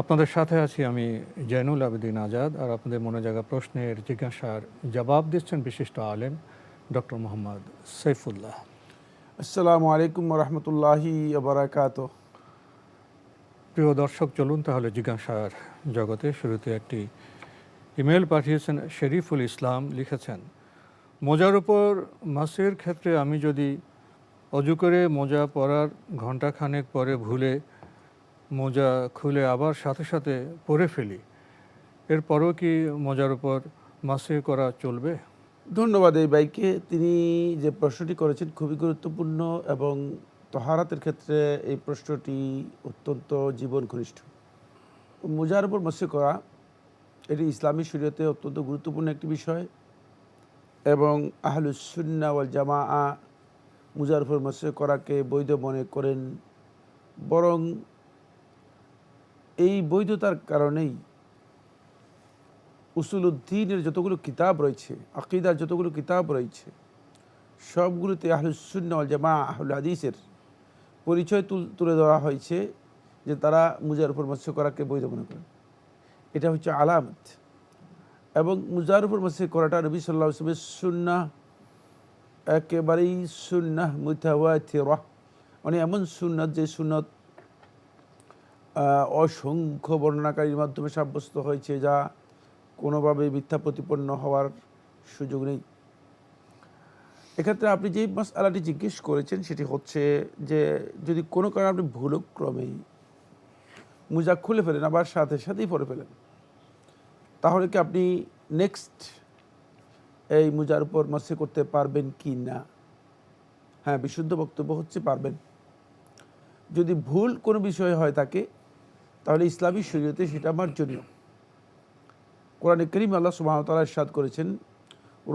আপনাদের সাথে আছি আমি জৈনুল আবেদিন আজাদ আর আপনাদের মনে জায়গা প্রশ্নের জিজ্ঞাসার জবাব দিচ্ছেন বিশিষ্ট আলেম ডক্টর মোহাম্মদ সৈফুল্লাহ। আসসালামু আলাইকুম রহমতুল্লাহি বারাকাত প্রিয় দর্শক চলুন তাহলে জিজ্ঞাসার জগতে শুরুতে একটি ইমেল পাঠিয়েছেন শরীফুল ইসলাম লিখেছেন মোজার উপর মাসের ক্ষেত্রে আমি যদি অজু করে মোজা পরার ঘণ্টাখানেক পরে ভুলে মোজা খুলে আবার সাথে সাথে পরে ফেলি। এরপরও কি মোজার উপর মাসে করা চলবে? ধন্যবাদ এই বাইকে তিনি যে প্রশ্নটি করেছেন খুবই গুরুত্বপূর্ণ এবং তহারাতের ক্ষেত্রে এই প্রশ্নটি অত্যন্ত জীবন ঘনিষ্ঠ মোজার উপর মৎস্য করা এটি ইসলামী শরীয়তে অত্যন্ত গুরুত্বপূর্ণ একটি বিষয় এবং আহলুসুন্না ওয়াল জামা মুজার উপর মৎস্য করাকে বৈধ মনে করেন, বরং এই বৈধতার কারণেই উসুলুদ্দিনের যতগুলো কিতাব রয়েছে, আকিদার যতগুলো কিতাব রয়েছে, সবগুলোতে আহলুসুন্না ওয়াল জামা আহুল হাদিসের পরিচয় তুল- তুলে ধরা হয়েছে যে তারা মুজার উপর মৎস্য করাকে বৈধ মনে করেন এটা হচ্ছে আলামত। এবং মুজার উপর মৎস্য করাটা নবী সাল্লাহ ইসলামের সুন্না একেবারেই সুন্না মুতাওয়াতিরা। মানে এমন সুন্নাত যে সুন্নত অসংখ্য বর্ণনাকারীর মাধ্যমে সাব্যস্ত হয়েছে যা কোনোভাবে মিথ্যা প্রতিপন্ন হওয়ার সুযোগ নেই। এক্ষেত্রে আপনি যেই আলাটি জিজ্ঞেস করেছেন সেটি হচ্ছে যে যদি কোনো কারণে আপনি ভুলক্রমে মুজা খুলে ফেলেন, আবার সাথে সাথেই পরে ফেলেন, তাহলে কি আপনি নেক্সট এই মুজার উপর মৎস্য করতে পারবেন কি না? হ্যাঁ বিশুদ্ধ বক্তব্য হচ্ছে পারবেন। যদি ভুল কোনো বিষয় হয় থাকে তাহলে ইসলামী শরীয়তে সেটা মার্জনীয় কোরআনে করিম আল্লাহ তাআলা ইরশাদ করেছেন,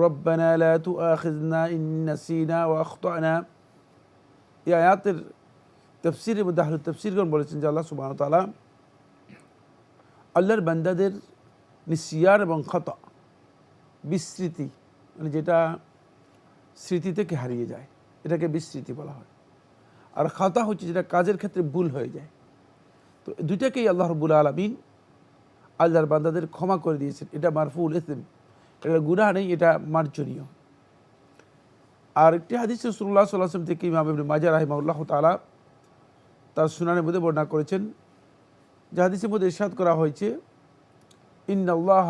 রব্বানা লা তুআখিযনা ইন নাসিনা ওয়া আখতানা। এই মধ্যে আহলে তাফসীরগণ বলেছেন যে আল্লাহ ওয়া আল্লাহর বান্দাদের নিসিয়ান এবং খতা বিস্মৃতি মানে যেটা স্মৃতি থেকে হারিয়ে যায়, এটাকে বিস্মৃতি বলা হয়। আর খাতা হচ্ছে যেটা কাজের ক্ষেত্রে ভুল হয়ে যায়। তো দুইটাকেই আল্লাহ রবুল আলমিন আল্লাহর বান্দাদের ক্ষমা করে দিয়েছেন। এটা মারফুল ইসলাম এটা গুনাহ নেই, এটা মার্জনীয়। আর একটি হাদিস রসুল্লাহ সাল্লাম থেকে ইমাম ইবনে রাহিমাউল্লাহ তালা তার সুনানের মধ্যে বর্ণনা করেছেন, যে হাদিসের মধ্যে ইরশাদ করা হয়েছে, ইন্নাল্লাহ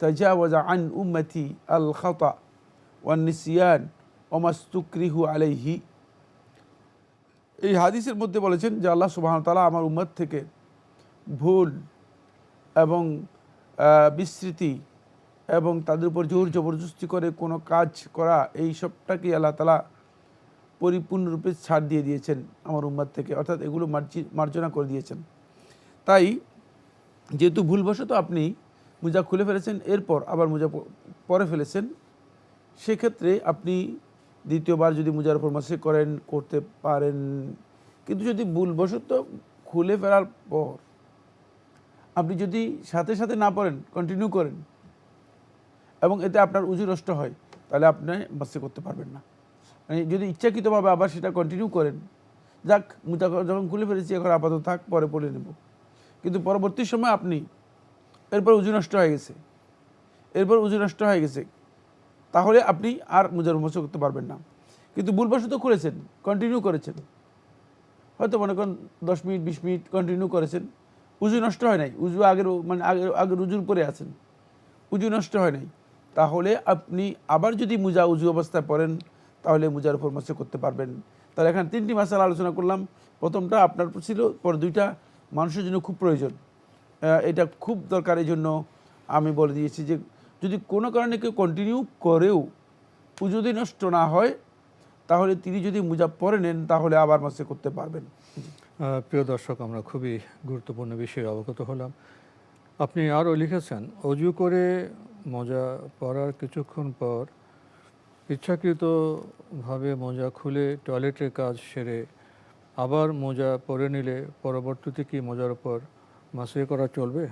তাজাওয়াজা আন উম্মতি আল খাতা ওয়ান নিসিয়ান ওমাস্তুকরিহু আলাইহি। এই হাদিসের মধ্যে বলেছেন যে আল্লাহ সুবাহ তালা আমার উম্মত থেকে ভুল এবং আহ, বিস্মৃতি এবং তাদের উপর জোর জবরদস্তি করে কোনো কাজ করা এই সবটাকেই আল্লাহ তালা পরিপূর্ণরূপে ছাড় দিয়ে দিয়েছেন আমার উম্মত থেকে। অর্থাৎ এগুলো মার্জি মার্জনা করে দিয়েছেন। তাই যেহেতু ভুলবশত আপনি মোজা খুলে ফেলেছেন এরপর আবার মোজা পরে ফেলেছেন সেক্ষেত্রে আপনি দ্বিতীয়বার যদি মোজার উপর মাসে করেন, করতে পারেন। কিন্তু যদি ভুলবশত খুলে ফেলার পর আপনি যদি সাথে সাথে না পড়েন কন্টিনিউ করেন, এবং এতে আপনার উজু নষ্ট হয়, তাহলে আপনি মাসে করতে পারবেন না। মানে যদি ইচ্ছাকৃতভাবে আবার সেটা কন্টিনিউ করেন, যাক মোজা যখন খুলে ফেলেছি, এখন আপাতত থাক, পরে পড়ে নেব। কিন্তু পরবর্তী সময় আপনি, এরপর উজু নষ্ট হয়ে গেছে, এরপর উজু নষ্ট হয়ে গেছে তাহলে আপনি আর মুজার মৎস্য করতে পারবেন না। কিন্তু ভুলবশত করেছেন কন্টিনিউ করেছেন। হয়তো মনে করেন দশ মিনিট, বিশ মিনিট কন্টিনিউ করেছেন। উজু নষ্ট হয় নাই, উজু আগের মানে আগের আগের উজুর পরে আছেন। উজু নষ্ট হয় নাই। তাহলে আপনি আবার যদি মুজা উজু অবস্থায় পড়েন, তাহলে মুজার উপর মৎস্য করতে পারবেন। তাহলে এখানে তিনটি মাসাল আলোচনা করলাম। প্রথমটা আপনার ছিল, পর দুইটা মানুষের জন্য খুব প্রয়োজন। এটা খুব দরকার এই জন্য আমি বলে দিয়েছি যে যদি কোনো কারণে কেউ কন্টিনিউ করেও যদি নষ্ট না হয় তাহলে তিনি যদি মুজা পরে নেন তাহলে আবার মাসে করতে পারবেন। প্রিয় দর্শক আমরা খুবই গুরুত্বপূর্ণ বিষয়ে অবগত হলাম। আপনি আরও লিখেছেন অজু করে মজা পরার কিছুক্ষণ পর ইচ্ছাকৃতভাবে মোজা খুলে টয়লেটের কাজ সেরে আবার মোজা পরে নিলে পরবর্তীতে কি মোজার উপর মাসে করা চলবে?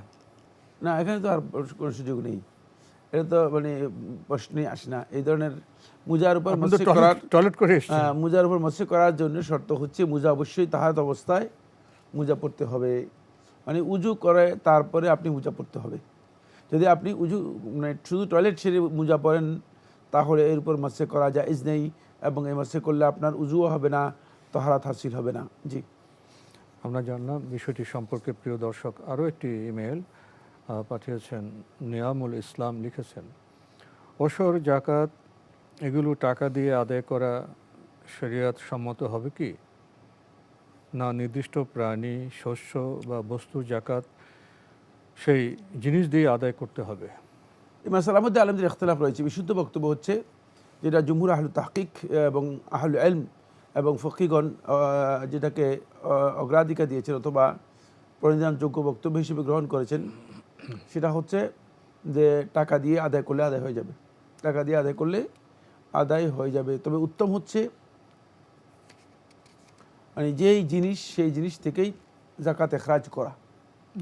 না এখানে তো আর কোনো সুযোগ নেই। এটা তো মানে প্রশ্নই আসে না। এই ধরনের মুজার উপর মৎস্য করার টয়লেট- করে আহ, মুজার উপর মৎস্য করার জন্য শর্ত হচ্ছে মুজা অবশ্যই তাহাত অবস্থায় মুজা পড়তে হবে। মানে উজু করে তারপরে আপনি মুজা পড়তে হবে। যদি আপনি উজু মানে শুধু টয়লেট ছেড়ে মুজা পড়েন তাহলে এর উপর মৎস্য করা জায়েজ নেই এবং এই মৎস্য করলে আপনার উজুও হবে না তহারাত হাসিল হবে না। জি। আমরা জানলাম বিষয়টি সম্পর্কে প্রিয় দর্শক আরও একটি ইমেল পাঠিয়েছেন, নিয়ামুল ইসলাম লিখেছেন। ওসর, জাকাত, এগুলো টাকা দিয়ে আদায় করা শরিয়াত সম্মত হবে কি? না নির্দিষ্ট প্রাণী, শস্য বা বস্তু, জাকাত সেই জিনিস দিয়ে আদায় করতে হবে। মাসালার মধ্যে আলমদের ইখতলাফ রয়েছে। বিশুদ্ধ বক্তব্য হচ্ছে যেটা জুমুর আহলু তাহকিক এবং আহলু এলম এবং ফকিগণ যেটাকে অগ্রাধিকার দিয়েছেন অথবা পরিধানযোগ্য বক্তব্য হিসেবে গ্রহণ করেছেন। সেটা হচ্ছে যে টাকা দিয়ে আদায় করলে আদায় হয়ে যাবে। টাকা দিয়ে আদায় করলে আদায় হয়ে যাবে। তবে উত্তম হচ্ছে মানে যেই জিনিস সেই জিনিস থেকেই জাকাত এখরাজ করা।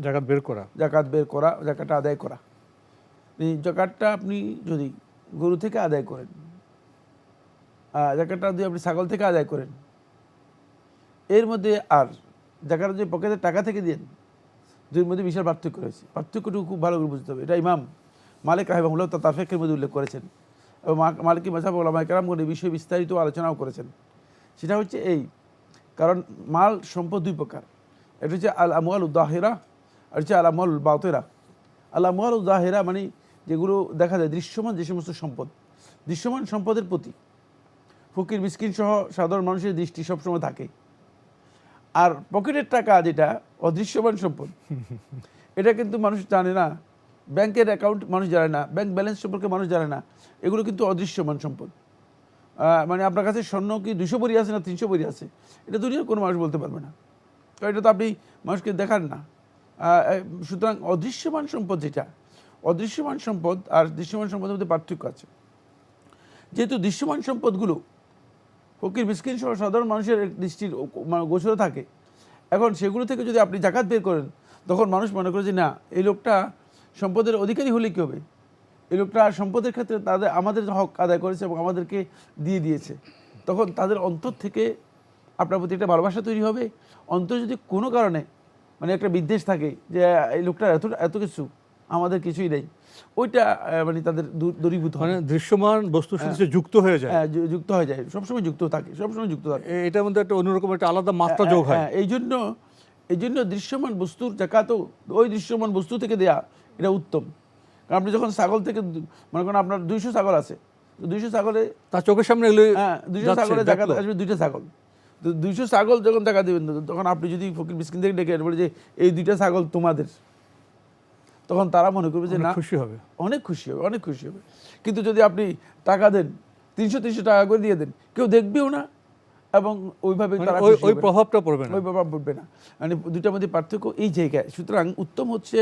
জাকাত বের করা। জাকাত বের করা জাকাতটা আদায় করা। জাকাতটা আপনি যদি গরু থেকে আদায় করেন আহ, জাকাতটা যদি আপনি ছাগল থেকে আদায় করেন এর মধ্যে আর জাকাতটা যদি পকেটের টাকা থেকে দেন দুইয়ের মধ্যে বিশাল পার্থক্য রয়েছে। পার্থক্যটুকু খুব ভালো করে বুঝতে হবে। এটা ইমাম মালিক রাহিবাহুল্লাহ তা তাফেকের মধ্যে উল্লেখ করেছেন এবং মালিকি মাসাব ওলামা কেরাম করে বিষয়ে বিস্তারিত আলোচনাও করেছেন। সেটা হচ্ছে এই, কারণ মাল সম্পদ দুই প্রকার। এটা হচ্ছে আল আমল উদ্দাহেরা আর হচ্ছে আল আমল বাতেরা। আল আমল উদ্দাহেরা মানে যেগুলো দেখা যায় দৃশ্যমান যে সমস্ত সম্পদ। দৃশ্যমান সম্পদের প্রতি ফকির, মিসকিন সহ সাধারণ মানুষের দৃষ্টি সবসময় থাকে। আর পকেটের টাকা যেটা, অদৃশ্যমান সম্পদ, এটা কিন্তু মানুষ জানে না। ব্যাংকের অ্যাকাউন্ট মানুষ জানে না, ব্যাংক ব্যালেন্স সম্পর্কে মানুষ জানে না। এগুলো কিন্তু অদৃশ্যমান সম্পদ। মানে আপনার কাছে স্বর্ণ কি দুশো বড়ি আছে না তিনশো বড়ি আছে? এটা দুনিয়ার কোনো মানুষ বলতে পারবে না। তো এটা তো আপনি মানুষকে দেখান না। সুতরাং অদৃশ্যমান সম্পদ যেটা, অদৃশ্যমান সম্পদ আর দৃশ্যমান সম্পদের মধ্যে পার্থক্য আছে। যেহেতু দৃশ্যমান সম্পদগুলো ফকির, মিসকিন সহ সাধারণ মানুষের দৃষ্টির মানে গোচরে থাকে। এখন সেগুলো থেকে যদি আপনি জাকাত বের করেন, তখন মানুষ মনে করে যে, না, এই লোকটা সম্পদের অধিকারী হলে কী হবে? এই লোকটা সম্পদের ক্ষেত্রে তাদের, আমাদের হক আদায় করেছে এবং আমাদেরকে দিয়ে দিয়েছে। তখন তাদের অন্তর থেকে আপনার প্রতি একটা ভালোবাসা তৈরি হবে। অন্তর যদি কোনো কারণে মানে একটা বিদ্বেষ থাকে যে, এই লোকটার এত এত কিছু, আমাদের কিছুই নেই। ওইটা মানে তাদের দূরীভূত হয় মানে দৃশ্যমান বস্তুর সাথে যুক্ত হয়ে যায়। হ্যাঁ, যুক্ত হয়ে যায়। সবসময় যুক্ত থাকে সবসময় যুক্ত থাকে। এটার মধ্যে একটা অন্যরকম একটা আলাদা মাত্রা যোগ হয় হ্যাঁ, এই জন্য এই জন্য দৃশ্যমান বস্তুর জাকাতও ওই দৃশ্যমান বস্তু থেকে দেয়া এটা উত্তম। কারণ আপনি যখন ছাগল থেকে মনে করেন আপনার দুইশো ছাগল আছে তো দুইশো ছাগলে তার চোখের সামনে হ্যাঁ দুইশো ছাগলে জাকাত। আসবে দুইটা ছাগল। তো দুইশো ছাগল যখন টাকা দেবেন তখন আপনি যদি ফকির মিসকিন থেকে ডেকে বলে যে এই দুইটা ছাগল তোমাদের। তখন তারা মনে করবে যে না খুশি হবে। অনেক খুশি হবে অনেক খুশি হবে। কিন্তু যদি আপনি টাকা দেন তিনশো তিনশো টাকা করে দিয়ে দেন কেউ দেখবেও না এবং ওইভাবে মানে তারা ওই। প্রভাবটা পড়বে না। ওই প্রভাব পড়বে না। মানে দুটার মধ্যে পার্থক্য এই জায়গায়। সুতরাং উত্তম হচ্ছে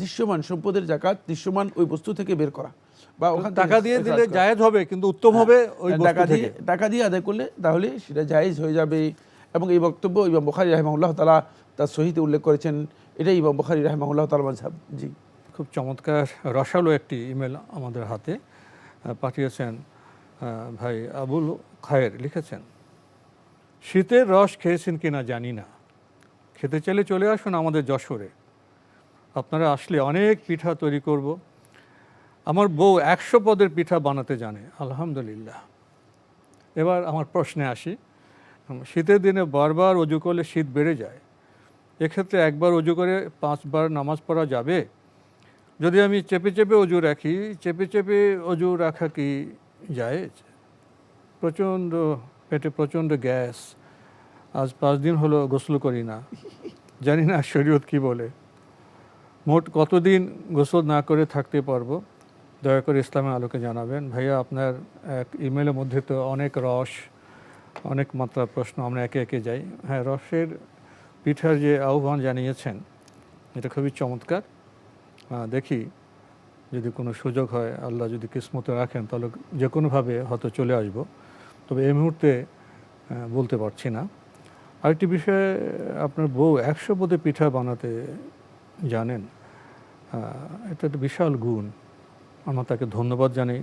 দৃশ্যমান সম্পদের জাকাত দৃশ্যমান ওই বস্তু থেকে বের করা। বা ওখান টাকা দিয়ে দিলে জায়েজ হবে কিন্তু উত্তম হবে ওই হ্যাঁ, টাকা দিয়ে টাকা দিয়ে আদায় করলে তাহলে সেটা জায়েজ হয়ে যাবে। এবং এই বক্তব্য ইমাম বখারি রাহমাউল্লাহ তালা তার সহিতে উল্লেখ করেছেন। এটাই ইমাম বখারি রাহমাউল্লাহ তালা মাঝহাব জি। খুব চমৎকার, রসালো একটি ইমেল আমাদের হাতে পাঠিয়েছেন ভাই আবুল খায়ের, লিখেছেন, শীতের রস খেয়েছেন কি না জানি না। খেতে চাইলে চলে আসুন আমাদের যশোরে। আপনারা আসলে অনেক পিঠা তৈরি করব। আমার বউ একশো পদের পিঠা বানাতে জানে, আলহামদুলিল্লাহ। এবার আমার প্রশ্নে আসি, শীতের দিনে বারবার অজু করলে শীত বেড়ে যায়? এক্ষেত্রে একবার অজু করে পাঁচবার নামাজ পড়া যাবে। যদি আমি চেপে চেপে অজু রাখি, চেপে চেপে অজু রাখা কি যায়? প্রচণ্ড পেটে প্রচণ্ড গ্যাস। আজ পাঁচ দিন হলো গোসল করি না। জানি না শরীয়ত কি বলে। মোট কতদিন গোসল না করে থাকতে পারব? দয়া করে ইসলামের আলোকে জানাবেন। ভাইয়া, আপনার এক ইমেলের মধ্যে তো অনেক রস, অনেক মাত্রার প্রশ্ন, আমরা একে একে যাই। হ্যাঁ রসের পিঠার যে আহ্বান জানিয়েছেন, এটা খুবই চমৎকার। দেখি যদি কোনো সুযোগ হয়, আল্লাহ যদি কিসমতে রাখেন, তাহলে যে কোনোভাবে হয়তো চলে আসব। তবে এই মুহূর্তে বলতে পারছি না। আরেকটি বিষয়ে আপনার বউ একশো পদে পিঠা বানাতে জানেন। এটা একটা বিশাল গুণ। আমরা তাকে ধন্যবাদ জানাই।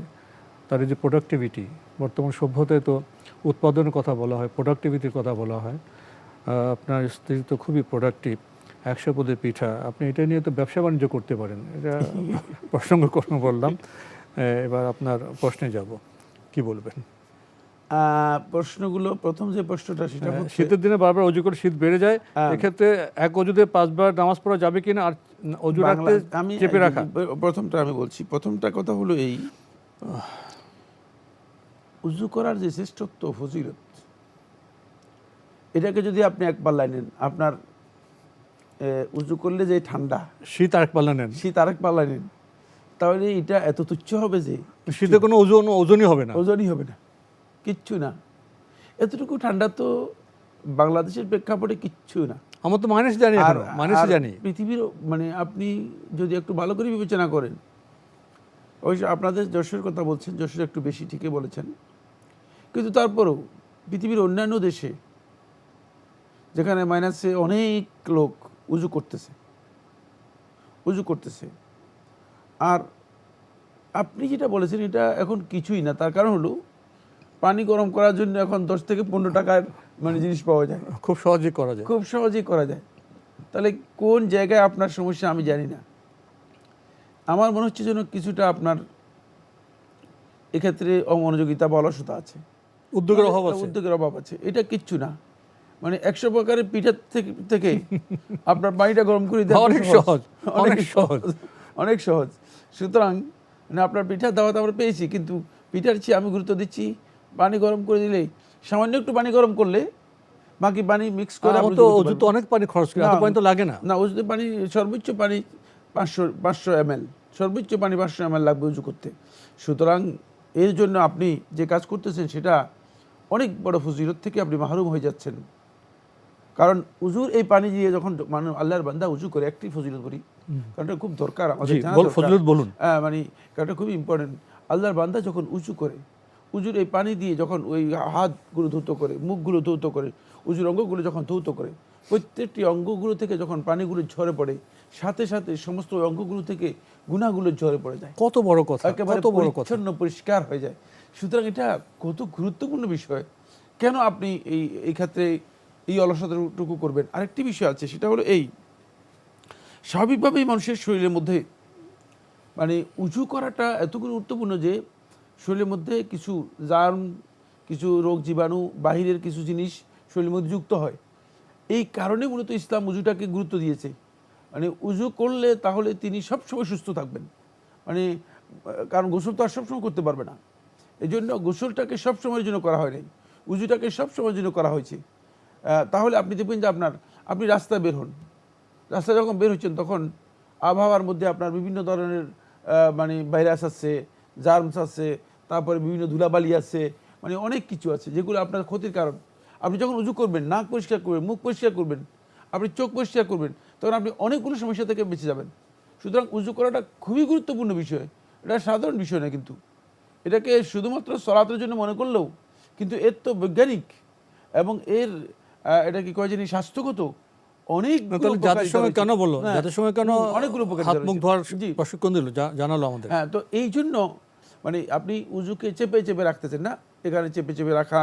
তার যে প্রোডাক্টিভিটি বর্তমান সভ্যতায় তো উৎপাদনের কথা বলা হয় প্রোডাক্টিভিটির কথা বলা হয়। আপনার স্ত্রী তো খুবই প্রোডাক্টিভ একশো পদের পিঠা। আপনি এটা নিয়ে তো ব্যবসা বাণিজ্য করতে পারেন। এটা প্রসঙ্গ কোনো বললাম। এবার আপনার প্রশ্নে যাব। কি বলবেন? প্রশ্নগুলো প্রথম যে প্রশ্নটা সেটা শীতের দিনে বারবার অজু করে শীত বেড়ে যায়। এক্ষেত্রে এক অজুতে পাঁচবার নামাজ পড়া যাবে কিনা আর অজু রাখতে আমি চেপে রাখা? প্রথমটা আমি বলছি। প্রথমটা কথা হলো এই উজু করার যে শ্রেষ্ঠত্ব ফজিলত এটাকে যদি আপনি এক পাল্লায় নেন আপনার উজু করলে যে ঠান্ডা শীত আরেক পাল্লা নেন। শীত আরেক পাল্লায় নেন তাহলে এটা এত তুচ্ছ হবে যে শীতে কোনো ওজন ওজনই হবে না। ওজনই হবে না কিচ্ছু না। এতটুকু ঠান্ডা তো বাংলাদেশের প্রেক্ষাপটে কিচ্ছু না। আমার তো মানুষ জানি আর আর জানি। পৃথিবীর মানে আপনি যদি একটু ভালো করে বিবেচনা করেন অবশ্য আপনাদের যশোর কথা বলছেন যশোর একটু বেশি ঠিকই বলেছেন। কিন্তু তারপরেও পৃথিবীর অন্যান্য দেশে যেখানে মাইনাসে অনেক লোক উজু করতেছে। উজু করতেছে। আর আপনি যেটা বলেছেন এটা এখন কিছুই না। তার কারণ হলো পানি গরম করার জন্য এখন দশ থেকে পনেরো টাকার মানে জিনিস পাওয়া যায়। খুব সহজেই করা যায়। খুব সহজেই করা যায়। তাহলে কোন জায়গায় আপনার সমস্যা আমি জানি না। আমার মনে হচ্ছে যেন কিছুটা আপনার এক্ষেত্রে অমনোযোগিতা বা অলসতা আছে। উদ্যোগের অভাব আছে। উদ্যোগের অভাব আছে। এটা কিচ্ছু না। মানে একশো প্রকারের পিঠার থেকে আপনার পানিটা গরম করে দেওয়া অনেক সহজ, অনেক সহজ। অনেক সহজ। সুতরাং মানে আপনার পিঠার দাওয়াত আমরা পেয়েছি কিন্তু পিঠার চেয়ে আমি গুরুত্ব দিচ্ছি পানি গরম করে দিলেই সামান্য একটু পানি গরম করলে বাকি পানি মিক্স করে আমার তো অনেক পানি খরচ করে পানি তো লাগে না। না উজুতে পানি সর্বোচ্চ পানি পাঁচশো পাঁচশো এম সর্বোচ্চ পানি পাঁচশো এম লাগবে উজু করতে। সুতরাং এর জন্য আপনি যে কাজ করতেছেন সেটা অনেক বড় ফজিলত থেকে আপনি মাহরুম হয়ে যাচ্ছেন। কারণ উজুর এই পানি দিয়ে যখন মানুষ আল্লাহর বান্দা উজু করে একটি ফজিলত করি। কারণ এটা খুব দরকার আমাদের। ফজলত বলুন। হ্যাঁ মানে কারণটা খুবই ইম্পর্টেন্ট আল্লাহর বান্দা যখন উঁচু করে উজুর এই পানি দিয়ে যখন ওই হাতগুলো ধৌত করে মুখগুলো ধৌত করে উজুর অঙ্গগুলো যখন ধৌত করে প্রত্যেকটি অঙ্গগুলো থেকে যখন পানিগুলো ঝরে পড়ে সাথে সাথে সমস্ত অঙ্গগুলো থেকে গুণাগুলো ঝরে পড়ে যায়। কত বড় কথা কত বড় কথা। পরিচ্ছন্ন পরিষ্কার হয়ে যায়। সুতরাং এটা কত গুরুত্বপূর্ণ বিষয়। কেন আপনি এই এই ক্ষেত্রে এই অলসতাটুকু করবেন। আরেকটি বিষয় আছে, সেটা হলো এই, স্বাভাবিকভাবেই মানুষের শরীরের মধ্যে মানে উঁচু করাটা এত গুরুত্বপূর্ণ যে, শরীরের মধ্যে কিছু জার্ম, কিছু রোগ জীবাণু, বাহিরের কিছু জিনিস শরীরের মধ্যে যুক্ত হয়। এই কারণে মূলত ইসলাম উজুটাকে গুরুত্ব দিয়েছে। মানে উজু করলে তাহলে তিনি সবসময় সুস্থ থাকবেন। মানে কারণ গোসল তো আর সবসময় করতে পারবে না। এই জন্য গোসলটাকে সবসময়ের জন্য করা হয় নাই। উজুটাকে সবসময়ের জন্য করা হয়েছে। তাহলে আপনি দেখবেন যে আপনার, আপনি রাস্তায় বের হন। রাস্তায় যখন বের হচ্ছেন, তখন আবহাওয়ার মধ্যে আপনার বিভিন্ন ধরনের মানে ভাইরাস আছে জার্মস আছে, তারপরে বিভিন্ন ধুলাবালি আছে মানে অনেক কিছু আছে যেগুলো আপনার ক্ষতির কারণ। আপনি যখন উজু করবেন, নাক পরিষ্কার করবেন, মুখ পরিষ্কার করবেন, আপনি চোখ পরিষ্কার করবেন, তখন আপনি অনেকগুলো সমস্যা থেকে বেঁচে যাবেন। সুতরাং উজু করাটা খুবই গুরুত্বপূর্ণ বিষয়। এটা সাধারণ বিষয় না কিন্তু। এটাকে শুধুমাত্র সলাতের জন্য মনে করলেও কিন্তু এর তো বৈজ্ঞানিক এবং এর এটা কি কয় জানি স্বাস্থ্যগত? অনেক জাতির সঙ্গে কেন বলল জাতির সঙ্গে কেন অনেকগুলো হাত মুখ ধোয়ার প্রশিক্ষণ দিল? জানালো আমাদের হ্যাঁ তো এই জন্য মানে আপনি উজুকে চেপে চেপে রাখতেছেন না? এখানে চেপে চেপে রাখা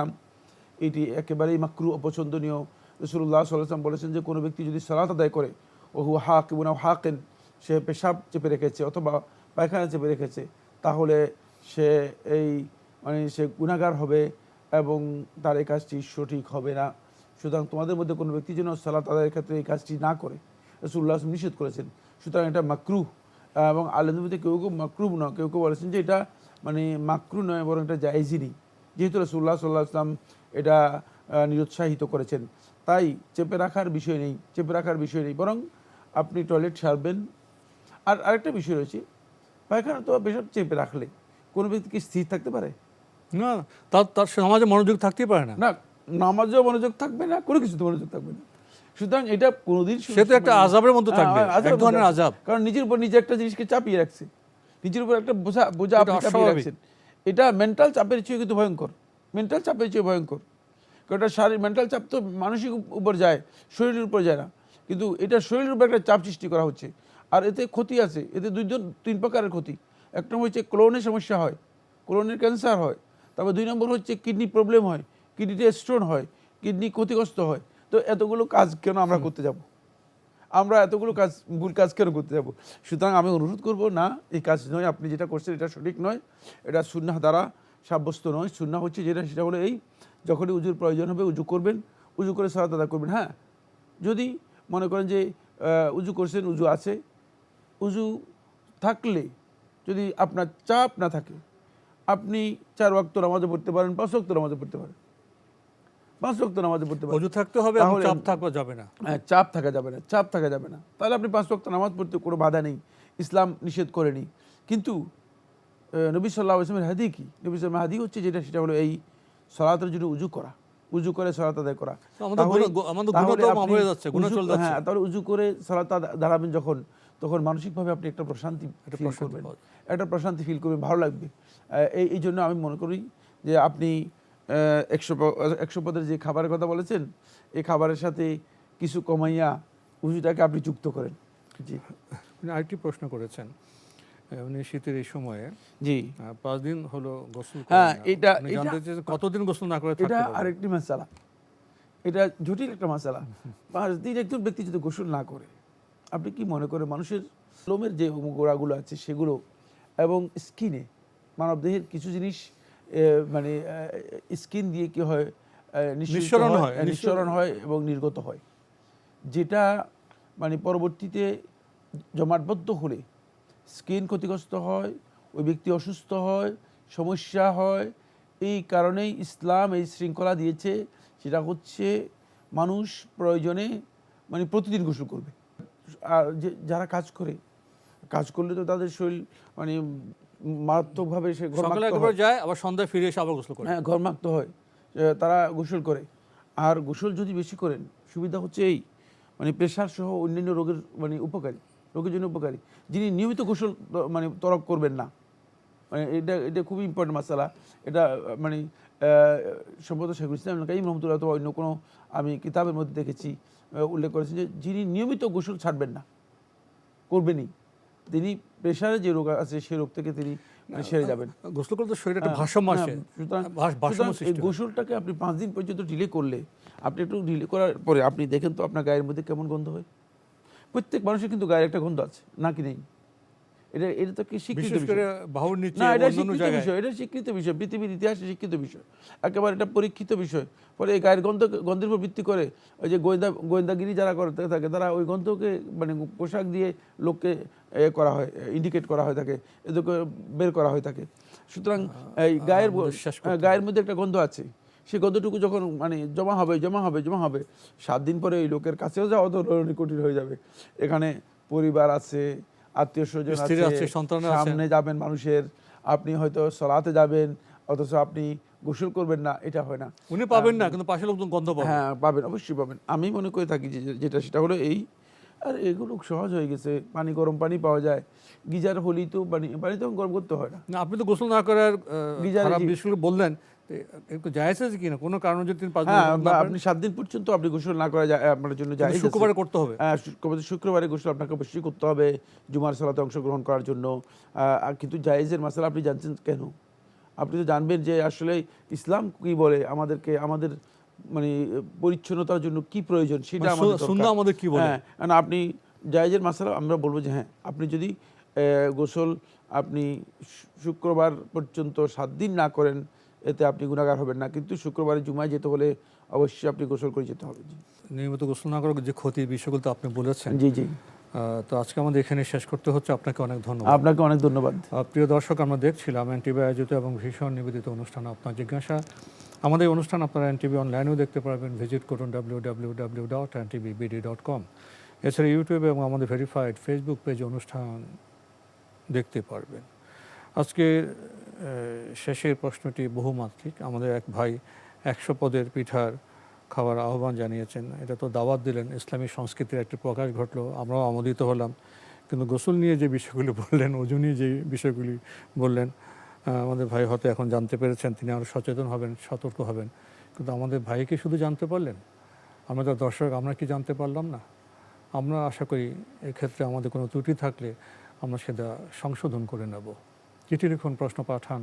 এটি একেবারেই মাকরু অপছন্দনীয়। রসুল্লাহ সাল্লাম বলেছেন যে কোনো ব্যক্তি যদি সালাত আদায় করে ওহু হাক এবং হাকেন সে পেশাব চেপে রেখেছে অথবা পায়খানা চেপে রেখেছে তাহলে সে এই মানে সে গুণাগার হবে এবং তার এই কাজটি সঠিক হবে না। সুতরাং তোমাদের মধ্যে কোনো ব্যক্তি যেন সালাত আদায়ের ক্ষেত্রে এই কাজটি না করে। রসুল্লাহ নিষেধ করেছেন। সুতরাং এটা মাকরু এবং আলমদের কেউ কেউ মাকরুব নয় কেউ কেউ বলেছেন যে এটা মানে মাকরু নয় বরং এটা জায়েজই নেই। যেহেতু রসুল্লাহ সাল্লাহ আসলাম এটা নিরুৎসাহিত করেছেন। তাই চেপে রাখার বিষয় নেই চেপে রাখার বিষয় নেই বরং আপনি টয়লেট সারবেন। আর আরেকটা বিষয় রয়েছে পায়খানা তো বেশক চেপে রাখলে কোনো ব্যক্তি কি স্থির থাকতে পারে? না তার তার সমাজে মনোযোগ থাকতেই পারে না। না নামাজেও মনোযোগ থাকবে না কোনো কিছুতে মনোযোগ থাকবে না। সুতরাং এটা কোনোদিন সে তো একটা আজাবের মধ্যে হ্যাঁ, থাকবে, আজাবের এক ধরনের আজাব। কারণ নিজের উপর নিজে একটা জিনিসকে চাপিয়ে রাখছে। নিজের উপর একটা বোঝা বোঝা আপনি চাপিয়ে রাখছেন। এটা মেন্টাল চাপের চেয়ে কিন্তু ভয়ঙ্কর। মেন্টাল চাপের চেয়ে ভয়ঙ্কর। কারণ এটা শারীরিক মেন্টাল চাপ তো মানসিক উপর যায় শরীরের উপর যায় না। কিন্তু এটা শরীরের উপর একটা চাপ সৃষ্টি করা হচ্ছে। আর এতে ক্ষতি আছে। এতে দুইজন তিন প্রকারের ক্ষতি। এক নম্বর হচ্ছে ক্লোনের সমস্যা হয়। ক্লোনের ক্যান্সার হয়। তারপর দুই নম্বর হচ্ছে কিডনি প্রবলেম হয়। কিডনিতে স্টোন হয় কিডনি ক্ষতিগ্রস্ত হয় তো এতগুলো কাজ কেন আমরা করতে যাব? আমরা এতগুলো কাজ ভুল কাজ কেন করতে যাব? সুতরাং আমি অনুরোধ করব না এই কাজ নয় আপনি যেটা করছেন এটা সঠিক নয় এটা সুন্নাহ দ্বারা সাব্যস্ত নয়। সুন্নাহ হচ্ছে যেটা সেটা হলো এই যখনই উজুর প্রয়োজন হবে উজু করবেন উজু করে সারা দাদা করবেন। হ্যাঁ যদি মনে করেন যে উজু করছেন উজু আছে উজু থাকলে যদি আপনার চাপ না থাকে আপনি চার ওয়াক্ত নামাজে পড়তে পারেন পাঁচ ওয়াক্ত নামাজে পড়তে পারেন। পাঁচ ওয়াক্ত নামাজে পড়তে পারেন অজু থাকতে হবে চাপ থাকবা যাবে না। হ্যাঁ চাপ থাকা যাবে না চাপ থাকা যাবে না। তাহলে আপনি পাঁচ ওয়াক্ত নামাজ পড়তে কোনো বাধা নেই। ইসলাম নিষেধ করেনি। কিন্তু নবী সাল্লাহ ইসলামের হাদি কি? নবী হাদি হচ্ছে যেটা সেটা হলো এই সলাতের জন্য উজু করা। উজু করে সলাত আদায় করা। হয়ে তাহলে উজু করে সলাত দাঁড়াবেন যখন তখন মানসিকভাবে আপনি একটা প্রশান্তি ফিল করবেন। একটা প্রশান্তি ফিল করবেন ভালো লাগবে। এই জন্য আমি মনে করি যে আপনি একশো একশো পদের যে খাবারের কথা বলেছেন এই খাবারের সাথে কিছু কমাইয়া উজুটাকে আপনি যুক্ত করেন। জি। উনি আরেকটি প্রশ্ন করেছেন উনি শীতের এই সময়ে জি। পাঁচ দিন হলো গোসল হ্যাঁ, এটা- কতদিন গোসল না করে এটা আরেকটি মশালা এটা জটিল একটা মশালা পাঁচ দিন একজন ব্যক্তি যদি গোসল না করে আপনি কি মনে করেন মানুষের লোমের যে গোড়াগুলো আছে সেগুলো এবং স্কিনে মানবদেহের কিছু জিনিস মানে স্কিন দিয়ে কি হয় নিঃসরণ হয়, নিঃসরণ। হয় এবং নির্গত হয়। যেটা মানে পরবর্তীতে জমাটবদ্ধ হলে স্কিন ক্ষতিগ্রস্ত হয় ওই ব্যক্তি অসুস্থ হয় সমস্যা হয় এই কারণেই ইসলাম এই শৃঙ্খলা দিয়েছে সেটা হচ্ছে মানুষ প্রয়োজনে মানে প্রতিদিন গোসল করবে। আর যে যারা কাজ করে কাজ করলে তো তাদের শরীর মানে মারাত্মকভাবে সে ঘর্মাক্ত যায় আবার সন্ধ্যায় ফিরে এসে আবার গোসল করে। হ্যাঁ ঘর্মাক্ত হয়। তারা গোসল করে। আর গোসল যদি বেশি করেন সুবিধা হচ্ছে এই মানে প্রেশার সহ অন্যান্য রোগের মানে উপকারী রোগের জন্য উপকারী। যিনি নিয়মিত গোসল মানে তরক করবেন না মানে এটা এটা খুবই ইম্পর্টেন্ট মশালা এটা মানে সম্ভবত শেখুল ইসলাম কাইম রহমতুল্লাহ অথবা অন্য কোনো আমি কিতাবের মধ্যে দেখেছি উল্লেখ করেছেন যে যিনি নিয়মিত গোসল ছাড়বেন না করবেনই। তিনি প্রেশারে যে রোগ আছে সেই রোগ থেকে তিনি মানে সেরে যাবেন। গোসল করলে তো শরীরে একটা হ্যাঁ, ভারসাম্য আসে। হ্যাঁ, সুতরাং ভারসাম্য এই হয়। গোসলটাকে আপনি পাঁচ দিন পর্যন্ত ডিলে করলে আপনি একটু ডিলে করার পরে আপনি দেখেন তো আপনার গায়ের মধ্যে কেমন গন্ধ হয়। প্রত্যেক মানুষের কিন্তু গায়ের একটা গন্ধ আছে নাকি নেই? এটা এটা তো কি স্বীকৃত বিষয়। না এটা স্বীকৃত বিষয় এটা স্বীকৃত বিষয় পৃথিবীর ইতিহাসে স্বীকৃত বিষয়। একেবারে এটা পরীক্ষিত বিষয়। ফলে এই গায়ের গন্ধ গন্ধের উপর ভিত্তি করে ওই যে গোয়েন্দা গোয়েন্দাগিরি যারা করতে থাকে তারা ওই গন্ধকে মানে পোশাক দিয়ে লোককে এ করা হয় ইন্ডিকেট করা হয় থাকে এদেরকে বের করা হয় থাকে। সুতরাং এই গায়ের গায়ের মধ্যে একটা গন্ধ আছে। সেই গন্ধটুকু যখন মানে জমা হবে জমা হবে জমা হবে সাত দিন পরে ওই লোকের কাছেও যাওয়া তো কঠিন হয়ে যাবে। এখানে পরিবার আছে আত্মীয় স্বজন আছে। সামনে যাবেন মানুষের আপনি হয়তো সলাতে যাবেন অথচ আপনি গোসল করবেন না এটা হয় না। উনি পাবেন না কিন্তু পাশে লোকজন গন্ধ পাবে। হ্যাঁ পাবেন অবশ্যই পাবেন। আমি মনে করে থাকি যে যেটা সেটা হলো এই আর এগুলো সহজ হয়ে গেছে পানি গরম পানি পাওয়া যায়। গিজার হলেই তো পানি পানি তো গরম করতে হয় না। আপনি তো গোসল না করার গিজারে বললেন জায়েজ কিনা কোনো কারণে যদি পাঁচ হ্যাঁ আপনি সাত দিন পর্যন্ত আপনি গোসল না করা আপনার জন্য শুক্রবারে করতে হবে। হ্যাঁ, শুক্রবারে গোসল আপনাকে অবশ্যই করতে হবে জুমার সালাতে অংশগ্রহণ করার জন্য। কিন্তু জায়েজের মশলা আপনি জানছেন কেন? আপনি তো জানবেন যে আসলে ইসলাম কি বলে আমাদেরকে আমাদের মানে পরিচ্ছন্নতার জন্য কি প্রয়োজন সেটা মানে আমাদের আমাদের কি বলে? হ্যাঁ আপনি জায়েজের মশলা আমরা বলব যে হ্যাঁ আপনি যদি গোসল আপনি শুক্রবার পর্যন্ত সাত দিন না করেন এতে আপনি গুণাগার হবেন না। কিন্তু শুক্রবারে জুমায় যেতে হলে অবশ্যই আপনি গোসল করে যেতে হবে। নিয়মিত গোসল না করার যে ক্ষতির বিষয়গুলো তো আপনি বলেছেন। জি জি। তো আজকে আমাদের এখানে শেষ করতে হচ্ছে। আপনাকে অনেক ধন্যবাদ। আপনাকে অনেক ধন্যবাদ। প্রিয় দর্শক আমরা দেখছিলাম এনটিভি আয়োজিত এবং ভীষণ নিবেদিত অনুষ্ঠান আপনার জিজ্ঞাসা। আমাদের অনুষ্ঠান আপনারা এনটিভি অনলাইনেও দেখতে পারবেন। ভিজিট করুন W W W dot NTV BD dot com এছাড়া ইউটিউবে এবং আমাদের ভেরিফাইড ফেসবুক পেজে অনুষ্ঠান দেখতে পারবেন। আজকে শেষের প্রশ্নটি বহুমাত্রিক। আমাদের এক ভাই একশো পদের পিঠার খাওয়ার আহ্বান জানিয়েছেন। এটা তো দাওয়াত দিলেন, ইসলামী সংস্কৃতির একটি প্রকাশ ঘটলো। আমরাও আমোদিত হলাম। কিন্তু গোসল নিয়ে যে বিষয়গুলি বললেন, ওজু নিয়ে যে বিষয়গুলি বললেন আমাদের ভাই হয়তো এখন জানতে পেরেছেন, তিনি আরও সচেতন হবেন, সতর্ক হবেন। কিন্তু আমাদের ভাইকে শুধু জানতে পারলেন? আমাদের দর্শক, আমরা কি জানতে পারলাম না? আমরা আশা করি এক্ষেত্রে আমাদের কোনো ত্রুটি থাকলে আমরা সেটা সংশোধন করে নেব। চিঠি লিখুন প্রশ্ন পাঠান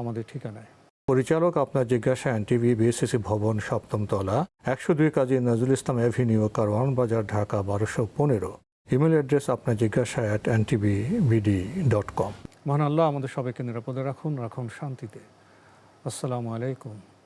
আমাদের ঠিকানায়। পরিচালক আপনার জিজ্ঞাসা এনটিভি বিএসসিসি ভবন সপ্তম তলা একশো দুই কাজী নজরুল ইসলাম অ্যাভিনিউ কারওয়ান বাজার ঢাকা বারোশো পনেরো। ইমেল অ্যাড্রেস আপনার জিজ্ঞাসা at NTV BD dot com মহান আল্লাহ আমাদের সবাইকে নিরাপদে রাখুন রাখুন শান্তিতে। আসসালামু আলাইকুম।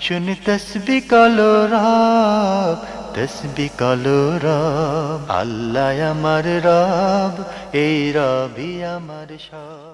শুনি তসবি কলো রাব তসবি কলো রব আল্লাহ আমার রব এই রবি আমার সব